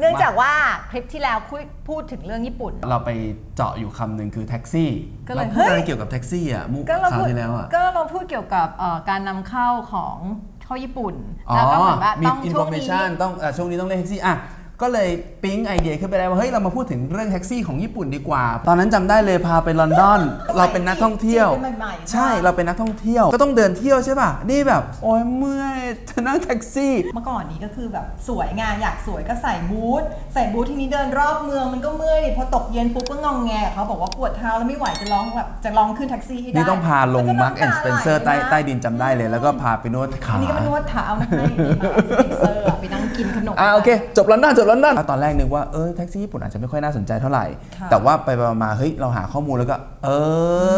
เนื่องจากว่าคลิปที่แล้วคุยพูดถึงเรื่องญี่ปุ่น เราไปเจาะอยู่คำหนึ่งคือแท็กซี่ก็เลยเราพูดอะไรเฮ้ยเกี่ยวกับแท็กซี่อะมุก็เราคราวพูดที่แล้วอะ ก็เราพูดเกี่ยวกับเอ่อการนำเข้าของเข้าญี่ปุ่น อ๋อแล้วก็เหมือนว่ามีต้องอินช่โฟวงเมนี้ชันต้องอะช่วงนี้ต้องเล่นแท็กซี่อะ ก็เลยปิ๊งไอเดียขึ้นไปได้ว่าเฮ้ยเรามาพูดถึงเรื่องแท็กซี่ของญี่ปุ่นดีกว่า ตอนนั้นจำได้เลยพาไปลอนดอน เราเป็นนักท่องเที่ยวจีบกันใหม่ๆ ใช่เราเป็นนักท่องเที่ยว ก็ต้องเดินเที่ยวใช่ป่ะ นี่แบบ โอ้ยเมื่อยจะนั่งแท็กซี่ เมื่อก่อนนี้ก็คือแบบสวยงานอยากสวยก็ใส่บูทใส่บูททีนี้เดินรอบเมืองมันก็เมื่อยดิพอตกเย็นปุ๊บก็งองแงเขาบอกว่าปวดเท้าแล้วไม่ไหวจะร้องแบบจะลองขึ้นแท็กซี่ให้ได้นี่ต้องพาลงแล้วก็มาร์ k แอนด์สเปนเซอร์ำใต้ตาไหลนะใต้ดินจำได้เลย แล้วก็พาไปนวดขาอันนี้ก็ไปนวดเท้านะให้มาสเปนเซอร์อะไปนั่ง กินขนม อ่าโอเคจบลอนดอนจบลอนดอนตอนแรกนึกว่าเออแท็กซี่ญี่ปุ่นอาจจะไม่ค่อยน่าสนใจเท่าไหร่ ค่ะแต่ว่าไปๆมาๆเฮ้ยเราหาข้อมูลแล้วก็ เอ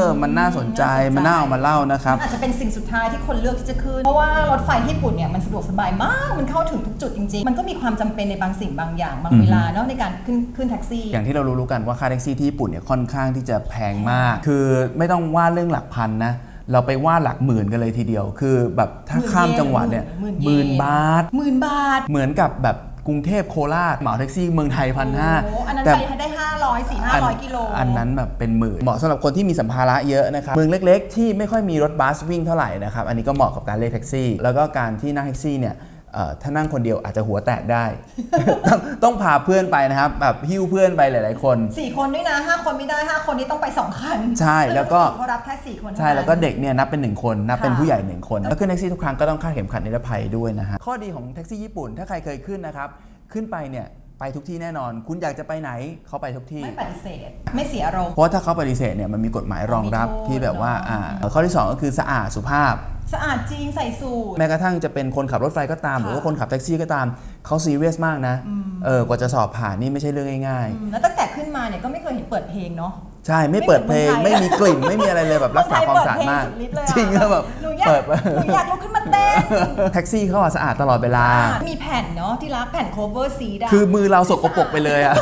อ มันน่าสนใจน่าสนใจ มันน่าเอามาเล่านะครับ อาจจะเป็นสิ่งสุดท้ายที่คนเลือกที่จะขึ้น เพราะว่ารถไฟญี่ปุ่นเนี่ยมันสะดวกสบายมาก มันเข้าถึงทุกจุดจริงๆ มันก็มีความจำเป็นในบางสิ่งบางอย่างบางเวลาเนาะในการขึ้นขึ้นแท็กซี่ อย่างที่เรารู้ๆกันว่าค่าแท็กซี่ที่ญี่ปุ่นเนี่ยค่อนข้างที่จะแพงมาก คือไม่ต้องว่าเรื่องหลักพันนะ เราไปว่าหลักหมื่นกันเลยทีเดียว คือแบบถ้าหมื่นข้ามจังหวัดเนี่ยหมื่นหมื่นเยนบาทหมื่นบาท เหมือนกับแบบกรุงเทพโคราชเหมาแท็กซี่เมืองไทยพันห้าโอ้อันนั้นแต่ไปได้500 4 500กิโล อันนั้นแบบเป็นหมื่นเหมาะสำหรับคนที่มีสัมภาระเยอะนะครับ เมืองเล็ก ๆ ที่ไม่ค่อยมีรถบัสวิ่งเท่าไหร่นะครับ อันนี้ก็เหมาะกับการเรียกแท็กซี่ แล้วก็การที่นั่งแท็กซี่เนี่ยเอ่อ ถ้านั่งคนเดียวอาจจะหัวแตกได้ต้องต้องพาเพื่อนไปนะครับแบบหิ้วเพื่อนไปหลาย ๆ คนสี่คนด้วยนะห้าคนไม่ได้ห้าคนนี้ต้องไปสองคัน ใช่แล้วก็เขารับแค่สี่คนเท่าใช่นั้นแล้วก็เด็กเนี่ยนับเป็นหนึ่งคนนับเป็นค่ะผู้ใหญ่หนึ่งคน แล้วขึ้นแท็กซี่ทุกครั้งก็ต้องคาดเข็มขัดนิรภัยด้วยนะฮะข้อดีของแท็กซี่ญี่ปุ่นถ้าใครเคยขึ้นนะครับขึ้นไปเนี่ย ไปทุกที่แน่นอน คุณอยากจะไปไหนเขาไปทุกที่ ไม่ปฏิเสธ ไม่เสียอารมณ์เพราะว่าถ้าเขาปฏิเสธเนี่ยมันมีกฎหมายรองรับมีโทษที่แบบว่าเนอะ อ่าข้อที่ 2 ก็คือสะอาดสุภาพ สะอาดจริงใส่สูท แม้กระทั่งจะเป็นคนขับรถไฟก็ตาม ค่ะ หรือว่าคนขับแท็กซี่ก็ตามเขาซีเรียสมากนะเออกว่าจะสอบผ่านนี่ไม่ใช่เรื่องง่าย อืมแล้วตั้งแต่ขึ้นมาเนี่ยก็ไม่เคยเห็นเปิดเพลงเนาะๆ ใช่ไม่เปิดเพลงไม่ไม่เหมืมีอนกลิ่นไม่มีอะไรเลยแบบรักษาความสะอาดมากคนไทยเปิดเพลงสุดฤทธิ์เลยอะจริงแล้วแบบหนูอยากเปิดหนูอยากลุกขึ้นมาเต้นแท็กซี่เขาอะสะอาดตลอดเวลา มีแผ่นเนาะที่รักแผ่น cover seat อะคือมือเราสกปรกไปเลยอะ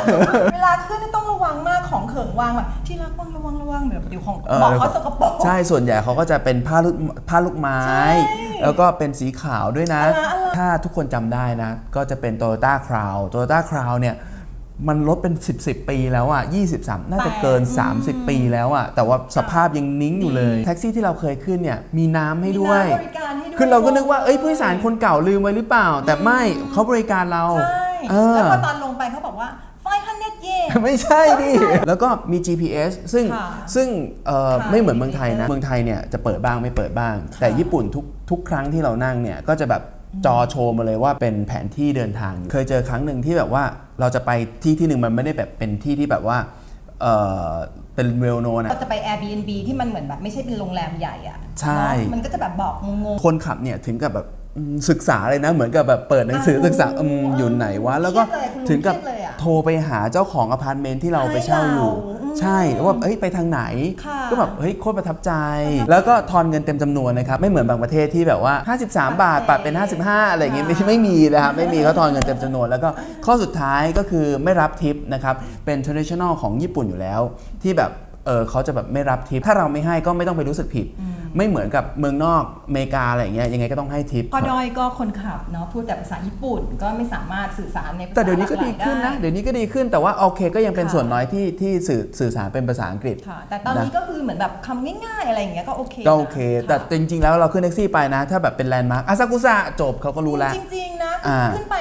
เวลาขึ้นนี่ต้องระวังมากของเขิงวางแบบที่รักวางระวังระวังเดี๋ยวเดี๋ยวของเออบอกเขาสกปรกใช่ส่วนใหญ่เขาก็จะเป็นผ้าลูกผ้าลูกไม้ใช่แล้วก็เป็นสีขาวด้วยนะอะไรอะไรถ้าทุกคนจำได้นะ ก็จะเป็น Toyota Crown Toyota Crown เนี่ย มันลดเป็น 10 10 ปีแล้วอะ23น่าจะเกิน 30 ปีแล้วอะแต่ว่าสภาพยังนิ้งอยู่เลย แท็กซี่ที่เราเคยขึ้นเนี่ยมีน้ำให้ด้วย มีน้ำบริการให้ด้วยคือเราก็นึกว่าเอ้ยผู้โดยสารคนเก่าลืมไว้หรือเปล่า แต่ไม่เขาบริการเราใช่เออ แล้วพอตอนลงไปเขาบอกว่า500เยน ไม่ใช่ดิ แล้วก็มี GPS ซึ่งค่ะซึ่งเอ่อค่ะไม่เหมือนเมืองไทยนะมีเมืองไทยเนี่ยจะเปิดบ้างไม่เปิดบ้าง แต่ญี่ปุ่นทุกทุกครั้งที่เรานั่งเนี่ยก็จะแบบ จอโชว์มาเลยว่าเป็นแผนที่เดินทางอยู่เคยเจอครั้งหนึ่งที่แบบว่าเราจะไปที่ที่หนึ่งมันไม่ได้แบบเป็นที่ที่แบบว่าเออเป็นเวลโนนะเราจะไป Airbnb ที่มันเหมือนแบบไม่ใช่เป็นโรงแรมใหญ่อะใช่เนอะมันก็จะแบบบอกงงคนขับเนี่ยถึงกับแบบอืมศึกษาเลยนะเหมือนกับแบบเปิดหนังสืออ่าศึกษาอืมอยู่ไหนวะแล้วก็เครียดเลยคุณลุงถึงกับเครียดเลยอะโทรไปหาเจ้าของอพาร์ตเมนต์ที่เราไปเช่าอยู่ ให้เราอืมใช่แล้วว่าเอ้ยไปทางไหนค่ะก็แบบเฮ้ยโคตรประทับใจ แล้วก็ทอนเงินเต็มจำนวนนะครับไม่เหมือนบางประเทศที่แบบว่า 53 บาทปัดเป็น 55 อะไรอย่างเงี้ยไม่ไม่มีนะครับไม่มีเขาทอนเงินเต็มจำนวนแล้วก็ข้อสุดท้ายก็คือไม่รับทิปนะครับเป็น traditional ของญี่ปุ่นอยู่แล้วที่แบบ เออเขาจะแบบไม่รับทิป ถ้าเราไม่ให้ก็ไม่ต้องไปรู้สึกผิด ไม่เหมือนกับเมืองนอกอเมริกาอะไรอย่างเงี้ยยังไงก็ต้องให้ทิปๆข้อด้อยก็คนขับเนาะพูดแต่ภาษาญี่ปุ่นก็ไม่สามารถสื่อสารในภาษาแต่เดี๋ยวนี้ก็ดีขึ้นนะหลากหลายได้เดี๋ยวนี้ก็ดีขึ้นแต่ว่าโอเคก็ยังเป็นค่ะส่วนน้อยที่ที่สื่อสื่อสารเป็นภาษาอังกฤษ ค่ะ แต่ตอนนี้ก็คือเหมือนแบบคำง่ายๆอะไรอย่างเงี้ยก็โอเคก็โอเคนะแต่จริงๆแล้วเราขึ้นแท็กซี่ไปนะ ถ้าแบบเป็นแลนด์มาร์คอาซากุสะจบเขาก็รู้แล้ว จริงๆนะอ่า ขึ้นไป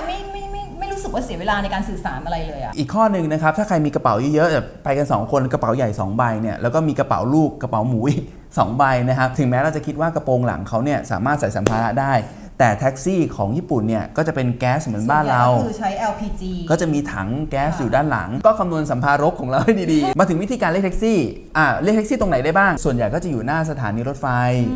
สึกว่าเสียเวลาในการสื่อสารอะไรเลยอะอีกข้อหนึ่งนะครับถ้าใครมีกระเป๋าเยอะๆแบบไปกัน 2 คนกระเป๋าใหญ่ 2 ใบเนี่ยแล้วก็มีกระเป๋าลูกกระเป๋าหมูอีก2ใบนะครับถึงแม้เราจะคิดว่ากระโปรงหลังเขาเนี่ยสามารถใส่สัมภาระได้ แต่แท็กซี่ของญี่ปุ่นเนี่ยก็จะเป็นแก๊สเหมือนบ้านเราส่วนใหญ่ก็คือใช้ LPG ก็จะมีถังแก๊สค่ะอยู่ด้านหลัง ก็คำนวณสัมภาระของเราให้ดีๆ มาถึงวิธีการเรียกแท็กซี่อ่าเรียกแท็กซี่ตรงไหนได้บ้าง ส่วนใหญ่ก็จะอยู่หน้าสถานีรถไฟ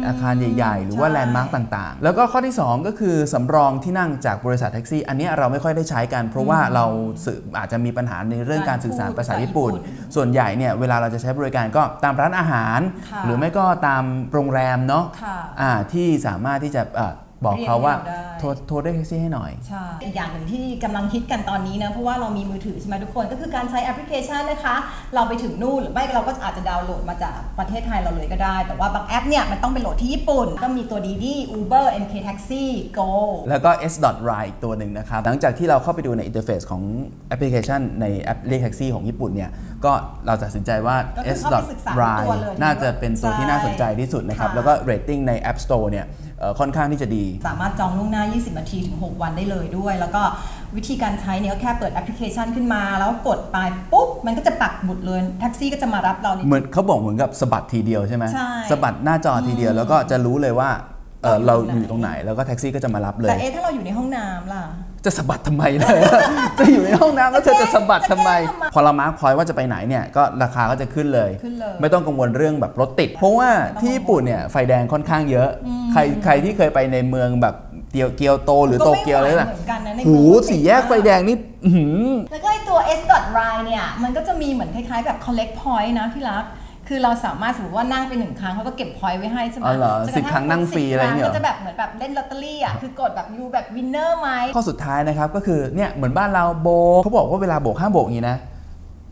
อาคารใหญ่ ๆ หรือว่าใช่แลนด์มาร์กต่างๆ แล้วก็ข้อที่ 2 ก็คือสำรองที่นั่งจากบริษัทแท็กซี่ อันเนี้ยเราไม่ค่อยได้ใช้กัน เพราะว่าเราสื่ออาจจะมีปัญหาในเรื่องการสื่อสารภาษาญี่ปุ่น ส่วนใหญ่เนี่ยเวลาเราจะใช้บริการก็ตามร้านอาหารค่ะหรือไม่ก็ตามโรงแรมเนาะค่ะอ่าที่สามารถที่จะอ่า บอกเขาว่าเรียกให้เราได้ โทรโทรเรียกแท็กซี่ให้หน่อย ใช่อีกอย่างหนึ่งที่กำลังฮิตกันตอนนี้นะ เพราะว่าเรามีมือถือใช่ไหมทุกคน ก็คือการใช้แอปพลิเคชันนะคะ เราไปถึงนู่นหรือไม่เราก็อาจจะดาวน์โหลดมาจากประเทศไทยเราเลยก็ได้ แต่ว่าบางแอปเนี่ยมันต้องไปโหลดที่ญี่ปุ่น ก็มีตัว Didi Uber MK Taxi Go แล้วก็ s r i อีกตัวหนึ่งนะครับ หลังจากที่เราเข้าไปดูในอินเทอร์เฟซของแอปพลิเคชันในแอปเรียกแท็กซี่ของญี่ปุ่นเนี่ย ก็เราตัดสินใจว่า ก็คือ s เข้าไปศึกษา r i ตัวเลยน่าจะเป็นตัวที่น่าสนใจที่สุดนะครับ ใช่ แล้วก็เรตติ้งใน App Store เนี่ยเอ่อ ค่อนข้างที่จะดี สามารถจองล่วงหน้า 20 นาทีถึง 6 วันได้เลยด้วย แล้วก็วิธีการใช้เนี่ยก็แค่เปิดแอปพลิเคชันขึ้นมา แล้วกดไปปุ๊บ มันก็จะปักหมุดเลยแท็กซี่ก็จะมารับเราในเหมือนเขาบอกเหมือนกับสะบัดทีเดียวใช่ไหมใช่สะบัดหน้าจอทีเดียวแล้วก็จะรู้เลยว่าเอ่อเราเราอยู่อยู่ตรงไหนแล้วก็แท็กซี่ก็จะมารับเลแต่ยเอ๊ะถ้าเราอยู่ในห้องน้ำล่ะ จะสะบัดทำไมเลยจะอยู่ในห้องน้ำแล้วเธอจะสะบัดทำไมจะแก้ทำไม พอเรามาร์คพอยต์ว่าจะไปไหนเนี่ยก็ราคาก็จะขึ้นเลยขึ้นเลย ไม่ต้องกังวลเรื่องแบบรถติด เพราะว่าที่ญี่ปุ่นเนี่ยไฟแดงค่อนข้างเยอะ ใครใครที่เคยไปในเมืองแบบเกียวเกียวโตหรือโตเกียวอะไรก็ไม่ไหวน่ะเหมือนกันนะในหูเมืองสี่แยกไฟแดงนี่อื้อหือแล้วก็ไอตัว S. r i เนี่ยมันก็จะมีเหมือนคล้ายๆแบบ collect point นะที่รัก คือเราสามารถสมมติว่านั่งไปหนึ่งครั้งเขาก็เก็บ point ไว้ให้ใช่ไหมอ๋อเหรอจนกะสิบครั้งนั่งฟรีอะไรอย่างเงี้ยเหรอ ก็จะแบบเหมือนแบบเล่นลอตเตอรี่อะคือกดแบบยูแบบวินเนอร์ไหม ข้อสุดท้ายนะครับก็คือเนี่ยเหมือนบ้านเราโบกเขาบอกว่าเวลาโบกห้ามโบกอย่างนี้นะ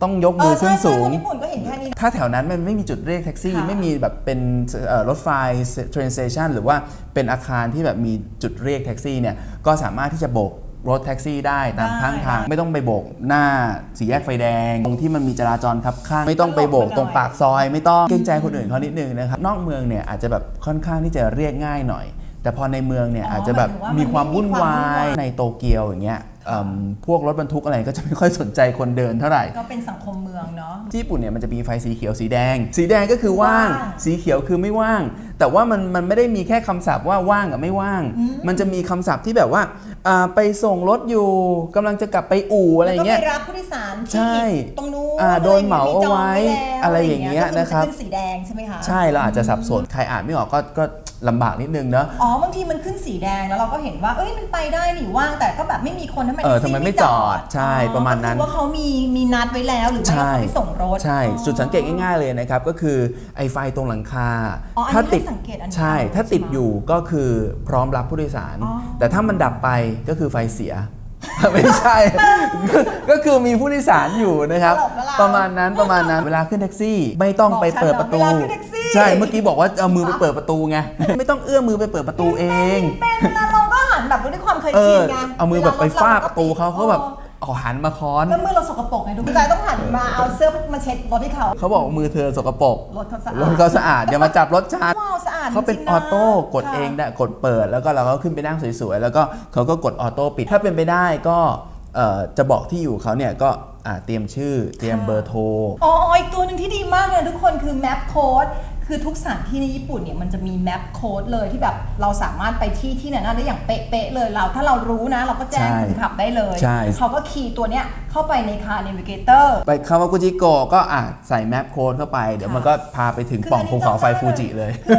ต้องยกมือขึ้นสูง เออใช่ใช่คนญี่ปุ่นก็เห็นแค่นี้ ถ้าแถวนั้นมันไม่มีจุดเรียกแท็กซี่ ค่ะ ไม่มีแบบเป็นเอ่อรถไฟ train station หรือว่าเป็นอาคารที่แบบมีจุดเรียกแท็กซี่เนี่ยก็สามารถที่จะโบก รถแท็กซี่ได้ตามได้ข้างทาง ไม่ต้องไปโบกหน้าสี่แยกไฟแดง ตรงที่มันมีจราจรคับข้าง ไม่ต้องไปโบกตรงปากซอย ไม่ต้องเกรงใจคนอื่นเขานิดนึงนะครับนอกเมืองเนี่ยอาจจะแบบค่อนข้างที่จะเรียกง่ายหน่อย แต่พอในเมืองเนี่ยอ๋ออาจจะแบบหมายถึงว่ามีมีความวุ่นวามีความวุ่นวายยในโตเกียวอย่างเงี้ยเอิ่ม พวกรถบรรทุกอะไรก็จะไม่ค่อยสนใจคนเดินเท่าไหร่ ก็เป็นสังคมเมืองเนาะที่ญี่ปุ่นเนี่ยมันจะมีไฟสีเขียวสีแดง สีแดงก็คือว่างว่างสีเขียวคือไม่ว่าง แต่ว่ามันมันไม่ได้มีแค่คำศัพท์ว่าว่างกับไม่ว่าง มันจะมีคำศัพท์ที่แบบว่าอ่าไปส่งรถอยู่กำลังจะกลับไปอู่อะไรอย่างเงี้ยแล้วก็ไปรับผู้โดยสารใช่ที่ตรงนู้นอ่าโดนเหมาเอาไว้จงแล้วอะไรอย่างเงี้ยก็อนะครับมัจขึ้นสีแดงใช่ไหมคะใช่เราอาจจะสับสนใครอ่านไม่ออกก็ก็ ลำบากนิดนึงเนาะอ๋อบางทีมันขึ้นสีแดงแล้วเราก็เห็นว่า เอ้ยมันไปได้นี่ว่างแต่ก็แบบไม่มีคนทำไมเออแท็กซี่ทำไมไม่จอดใช่อ๋อประมาณนั้นก็คือว่าเขามีมีนัดไว้แล้วหรือไม่ใช่เขาไปส่งรถใช่อ๋อจุดสังเกตง่ายๆเลยนะครับก็คือไอ้ไฟตรงหลังคาอ๋ออันนี้ถ้าติดให้สังเกตอันนี้ใช่เอาถ้าติดใช่ไหมอยู่ก็คือพร้อมรับผู้โดยสารอ๋อแต่ถ้ามันดับไปก็คือไฟเสีย ไม่ใช่ ก็คือมีผู้โดยสารอยู่นะครับ ตลกนะเราประมาณนั้นประมาณนั้นเวลาขึ้นแท็กซี่ ไม่ต้องไปเปิดประตู บอกฉันเหรอเวลาขึ้นแท็กซี่ ใช่เมื่อกี้บอกว่าเอามือไปเปิดประตูไงไม่ต้องเอื้อมมือไปเปิดประตูเอง เป็นนะเราก็หันแบบด้วยความเคยเอชิอนไงเอามือแบบไปฟาดประตูเขาเขาแบบ ออเอาหันมาค้อน แล้วมือเราสกปรกไงทุกใจต้องหันมาเอาเสื้อมาเช็ดรถให้เขาเขาบอกมือเธอสกปรกรถเขาสะอาดรถเขาสะอาดอย่ามาจับรถฉันว้าวสะอาดเขาเป็นจริงๆอนะอโต้กดค่ะเองได้กดเปิดแล้วก็เราก็ขึ้นไปนั่งสวยๆแล้วก็เขาก็กดออโต้ปิดถ้าเป็นไปได้ก็เอ่อจะบอกที่อยู่เขาเนี่ยก็อ่าเตรียมชื่อเตรียมเบอร์โทร อ๋ออีกตัวหนึ่งที่ดีมากเลยทุกคนคือ map code คือทุกสถานที่ในญี่ปุ่นเนี่ยมันจะมี map code เลยที่แบบเราสามารถไปที่ที่ไหนได้อย่างเป๊ะๆเลยเรา ถ้าเรารู้นะ เราก็แจ้งใช่คนขับได้เลยใช่ เขาก็คีย์ตัวเนี้ยเข้าไปใน car navigator ไปคาวากุจิโกะก็อะใส่แมปโค้ดเข้าไป เดี๋ยวมันก็พาไปถึงปล่องภูเขาไฟฟูจิเลย คื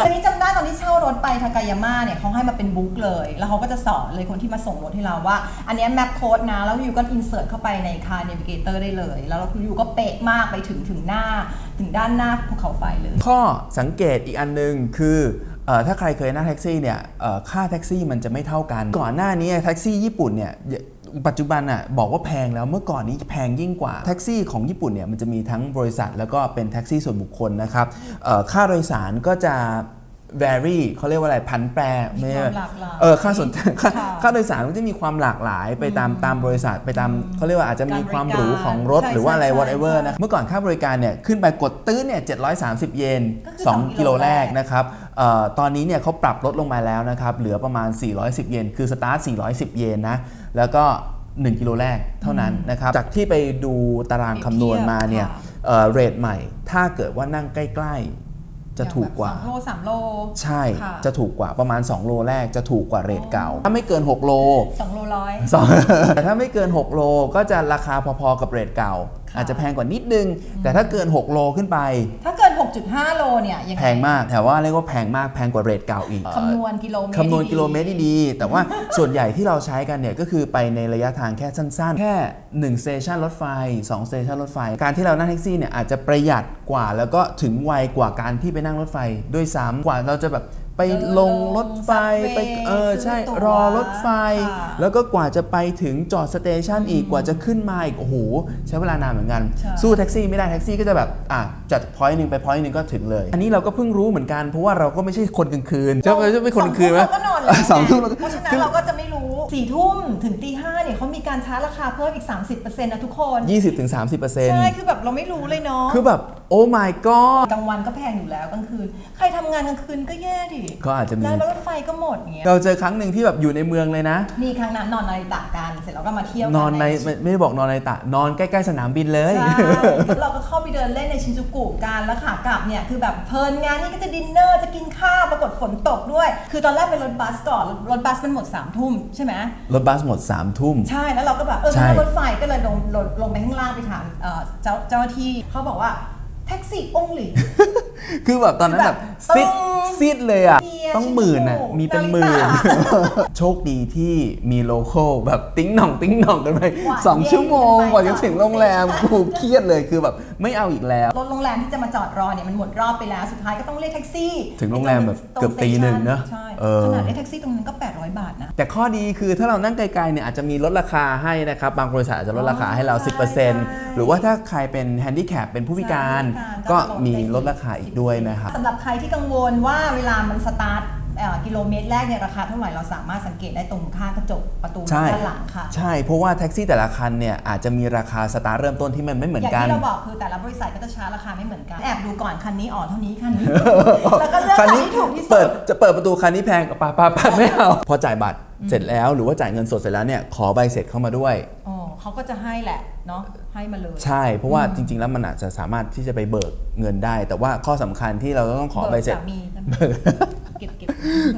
ออันนี้จำได้ตอนที่เช่ารถไปทากายาม่าเนี่ยเขาให้มาเป็นบุ๊กเลย แล้วเขาก็จะสอนเลยคนที่มาส่งรถให้เราว่า อันเนี้แมปโค้ดนะ แล้วอยู่ก็อินเสิร์ตเข้าไปใน car navigator ได้เลย แล้วเราอยู่ก็เป๊ะมากไปถึงถึงหน้า ถึงด้านหน้าภูเขาไฟเลย ข้อสังเกตอีกอันหนึงคือออถ้าใครเคยนั่งแท็กซี่เนี่ยค่าแท็กซี่มันจะไม่เท่ากัน ก่อนหน้านี้แท็กซี่ญี่ปุ่นเนี่ยปัจจุบันอะบอกว่าแพงแล้วเมื่อก่อนนี้แพงยิ่งกว่าแท็กซี่ของญี่ปุ่นเนี่ยมันจะมีทั้งบริษัทแล้วก็เป็นแท็กซี่ส่วนบุคคลนะครับค่าโดยสารก็จะ vary เขาเรียกว่าอะไรพันแปรไม่มีความหลากหลายเออค่าสนค่าค่ะค่าโดยสารมันจะมีความหลากหลายไปตามตามบริษัทไปตามเขาเรียกว่าอาจจะมีความหรูของรถใช่หรือว่าอะไร ใช่ whatever ใช่นะเมื่อก่อนค่าบริการเนี่ยขึ้นไปกดตื้นเนี่ย730 เยนก็คือสอง2กิโลกิโลแรแรกกนะครับเออตอนนี้เนี่ยเขาปรับลดลงมาแล้วนะครับเหลือประมาณ 410 เยนคือสตาร์ท 410 เยนนะแล้วก็ 1 กิโลแรกเท่านั้นนะครับจากที่ไปดูตารางคำนวณมาเนี่ยค่ะเอ่อเรทใหม่ ถ้าเกิดว่านั่งใกล้ ๆ จะถูกกว่าสองโลสามโล ใช่ค่ะจะถูกกว่าประมาณ 2 โลแรกจะถูกกว่าเรทเก่า ถ้าไม่เกิน 6 โลสองโลร้อยสองแต่ถ้าไม่เกิน 6 โลก็จะราคาพอๆกับเรทเก่าค่ะอาจจะแพงกว่านิดนึง แต่ถ้าเกิน 6 โลขึ้นไป ถ้าเกิน 6.5 โลเนี่ยยังไงแพงมากแต่ว่าเรียกว่าแพงมากแพงกว่าเรทเก่าอีกคำนวณกิโลเมตรคำนวณดีๆกิโลเมตรดีๆแต่ว่าส่วนใหญ่ที่เราใช้กันเนี่ยก็คือไปในระยะทางแค่สั้นๆ แค่1สเตชันรถไฟ2สเตชันรถไฟ การที่เรานั่งแท็กซี่เนี่ยอาจจะประหยัดกว่าแล้วก็ถึงไวกว่าการที่ไปนั่งรถไฟด้วยซ้ำกว่าเราจะแบบ ไปลงรถไฟ Subway ไปเออใช่ซื้อตั๋วรอรถไฟค่ะแล้วก็กว่าจะไปถึงจอดสเตชันอีกกว่าจะขึ้นมาอีกโอ้โหใช้เวลานานเหมือนกันใช่สู้แท็กซี่ไม่ได้แท็กซี่ก็จะแบบอะจากพอยต์หนึ่งไปพอยต์หนึ่งก็ถึงเลย อันนี้เราก็เพิ่งรู้เหมือนกันเพราะว่าเราก็ไม่ใช่คนกลางคืนจะจะไม่คนกลางคืนไหมสองทุ่มเราก็นอนแล้วสองทุ่มเราก็เพราะฉะนั้นเราก็จะไม่รู้สี่ทุ่มถึงตีห้าเนี่ยเขามีการชาร์จราคาเพิ่มอีก 30%นะทุกคน 20-30%ใช่คือแบบเราไม่รู้เลยเนาะคือแบบ โอ้ my god กลางวันก็แพงอยู่แล้วกลางคืน ใครทำงานกลางคืนก็แย่ดิก็อาจจะมี แล้วรถไฟก็หมดเงี้ยเราเจอครั้งหนึ่งที่แบบอยู่ในเมืองเลยนะ มีครั้งนั้นนอนนาริตะกันเสร็จแล้วก็มาเที่ยวกั นอนในไม่ไม่ได้บอกนอนในตะนอนใกล้ๆสนามบินเลย ใช่แล้วเราก็เข้าไปเดินเล่นในชินจูกุกันแล้วขากลับเนี่ยคือแบบเพลินงานนี่ก็จะดินเนอร์จะกินข้าวปรากฏฝนตกด้วย คือตอนแรกเป็นรถบัสก่อนรถบัสมันหมด3ามทุ่มใช่ไหมรถบัสหมด3ามทุ่ม ใช่แล้วเราก็แบบเออใช่ นั่งรถไฟก็เลยลงลงลงไปข้างล่างไปถามเอ่อเจ้าเจ้าหน้าที่เขาบอกว่า แท็กซี่องหลี คือแบบตอนนั้นแบบแบบซิดต้องซิดเลยอะเบียร์ ต้องหมื่นอะชิโน่มีเป็นหมื่นนาฬิกโชคดีที่มีโลโก้แบบติ้งหน่องติ้งหน่องกันไปหวานสองเย็นชั่วโมงกันไปกว่าจะถึงโรงแรมใช่กูเครียดเลยคือแบบไม่เอาอีกแล้ว รถโรงแรมที่จะมาจอดรอเนี่ยมันหมดรอบไปแล้ว สุดท้ายก็ต้องเรียกแท็กซี่ ถึงโรงแรมแบบตเกือบตีหนึ่งเนอะใช่เออขนาดเรียกแท็กซี่ตรงนั้นก็ 800 บาทนะ แต่ข้อดีคือถ้าเรานั่งไกลๆเนี่ยอาจจะมีลดราคาให้นะครับ บางบริษัทอาจจะลดราคาให้เราอ๋อใช่ใช่10%หรือว่าถ้าใครเป็นแฮนดิแคปเป็นผู้พิการใช่ก็ก็มีได้ลดราคาอีกด้วยนะครับสำหรับใครที่กังวลว่าเวลามันสตาร์ทเอ่อ กิโลเมตรแรกเนี่ยราคาเท่าไหร่เราสามารถสังเกตได้ตรงข้างกระจกประตูใช่ด้านหลังค่ะ ใช่ เพราะว่าแท็กซี่แต่ละคันเนี่ยอาจจะมีราคาสตาร์ทเริ่มต้นที่มันไม่เหมือนอย่างกันที่เราบอกคือแต่ละบริษัทก็จะชาร์จราคาไม่เหมือนกัน แอบดูก่อนคันนี้อ๋อเท่านี้คันนี้ แล้วก็เลือกคัคันนนี้ที่ถูกที่สุเปิดดจะเปิดประตูคันนี้แพงปาปาปาไม่เอา พอจ่ายบัตรเสร็จแล้วหรือว่าจ่ายเงินสดเสร็จแล้วเนี่ยขอใบเสร็จเข้ามาด้วยอ๋อเขาก็จะให้แหละเนาะให้มาเลย ใช่ เพราะว่าจริง ๆ แล้วมันอาจจะสามารถที่จะไปเบิกเงินได้ แต่ว่าข้อสำคัญที่เราต้องขอใบเสร็จ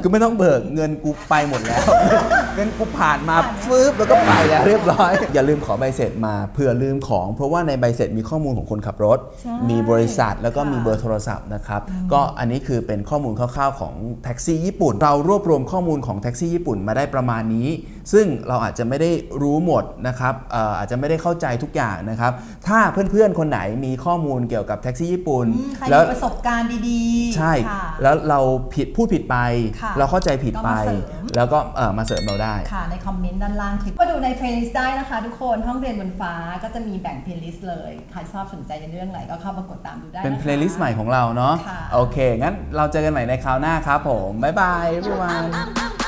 คือไม่ต้องเบิกเงินกูไปหมดแล้วงินกูผ่านมาฟืบแล้วก็ไปแล้วเรียบร้อย อย่าลืมขอใบเสร็จมาเผื่อลืมของ เพราะว่าในใบเสร็จมีข้อมูลของคนขับรถ มีบริษัทแล้วก็มีเบอร์โทรศัพท์นะครับก็อันนี้คือเป็นข้อมูลคร่าวๆของแท็กซี่ญี่ปุ่น เรารวบรวมข้อมูลของแท็กซี่ญี่ปุ่นมาได้ประมาณนี้ ซึ่งเราอาจจะไม่ได้รู้หมดนะครับอาจจะไม่ได้เข้าใจทุกอย่างนะครับถ้าเพื่อนๆคนไหนมีข้อมูลเกี่ยวกับแท็กซี่ญี่ปุ่นแล้วประสบการณ์ดีๆ ใช่ แล้วเราผิดพูดผิดไป เราเข้าใจผิดไป แล้วก็มาเสริมเราได้ ค่ะ ในคอมเมนต์ด้านล่างคลิปก็ดูในเพลย์ลิสต์ได้นะคะ ทุกคนห้องเรียนบนฟ้าก็จะมีแบ่งเพลย์ลิสต์เลย ใครชอบสนใจในเรื่องไหนก็เข้ามากดตามดูได้เป็นนะคะเพลย์ลิสต์ใหม่ของเราเนาะค่ะ โอเค งั้นเราเจอกันใหม่ในคราวหน้าครับผม บ๊ายบาย everyone Bang, bang, bang,